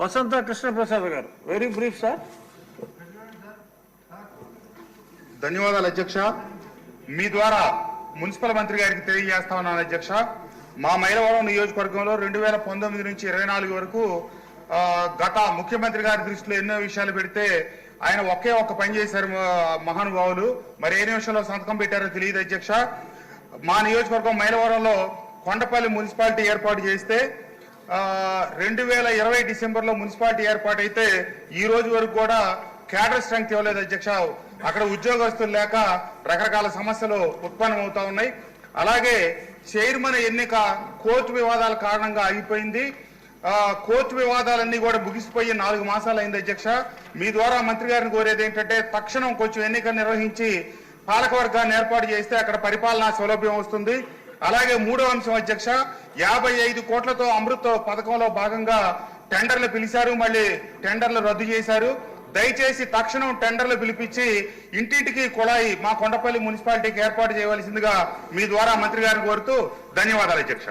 వసంత కృష్ణప్రసాద్ గారు. Very brief sir ధన్యవాదాలు అధ్యక్ష. మీ ద్వారా మున్సిపల్ మంత్రి గారికి తెలియజేస్తా ఉన్నాను అధ్యక్ష. మా మైలవరం నియోజకవర్గంలో రెండు వేల పంతొమ్మిది నుంచి ఇరవై నాలుగు వరకు గత ముఖ్యమంత్రి గారి దృష్టిలో ఎన్నో విషయాలు పెడితే ఆయన ఒకే ఒక్క పని చేశారు మహానుభావులు. మరి ఏ నిమిషంలో సంతకం పెట్టారో తెలియదు అధ్యక్ష. మా నియోజకవర్గం మైలవరంలో కొండపల్లి మున్సిపాలిటీ ఏర్పాటు చేస్తే రెండు వేల ఇరవై డిసెంబర్లో మున్సిపాలిటీ ఏర్పాటైతే ఈ రోజు వరకు కూడా క్యాడర్ స్ట్రెంగ్త్ ఇవ్వలేదు అధ్యక్ష. అక్కడ ఉద్యోగస్తులు లేక రకరకాల సమస్యలు ఉత్పన్నమవుతా ఉన్నాయి. అలాగే చైర్మన్ ఎన్నిక కోర్టు వివాదాల కారణంగా ఆగిపోయింది. కోర్టు వివాదాలన్నీ కూడా ముగిసిపోయి నాలుగు మాసాలు అయింది అధ్యక్ష. మీ ద్వారా మంత్రి గారిని కోరేది ఏంటంటే తక్షణం కొంచెం ఎన్నిక నిర్వహించి పాలకవర్గాన్ని ఏర్పాటు చేస్తే అక్కడ పరిపాలనా సౌలభ్యం వస్తుంది. అలాగే మూడో అంశం అధ్యక్ష యాభై ఐదు కోట్లతో అమృత్ పథకంలో భాగంగా టెండర్లు పిలిచారు మళ్ళీ టెండర్లు రద్దు చేశారు. దయచేసి తక్షణం టెండర్లు పిలిపించి ఇంటింటికి కుళాయి మా కొండపల్లి మున్సిపాలిటీకి ఏర్పాటు చేయవలసిందిగా మీ ద్వారా మంత్రి గారిని కోరుతూ ధన్యవాదాలు అధ్యక్ష.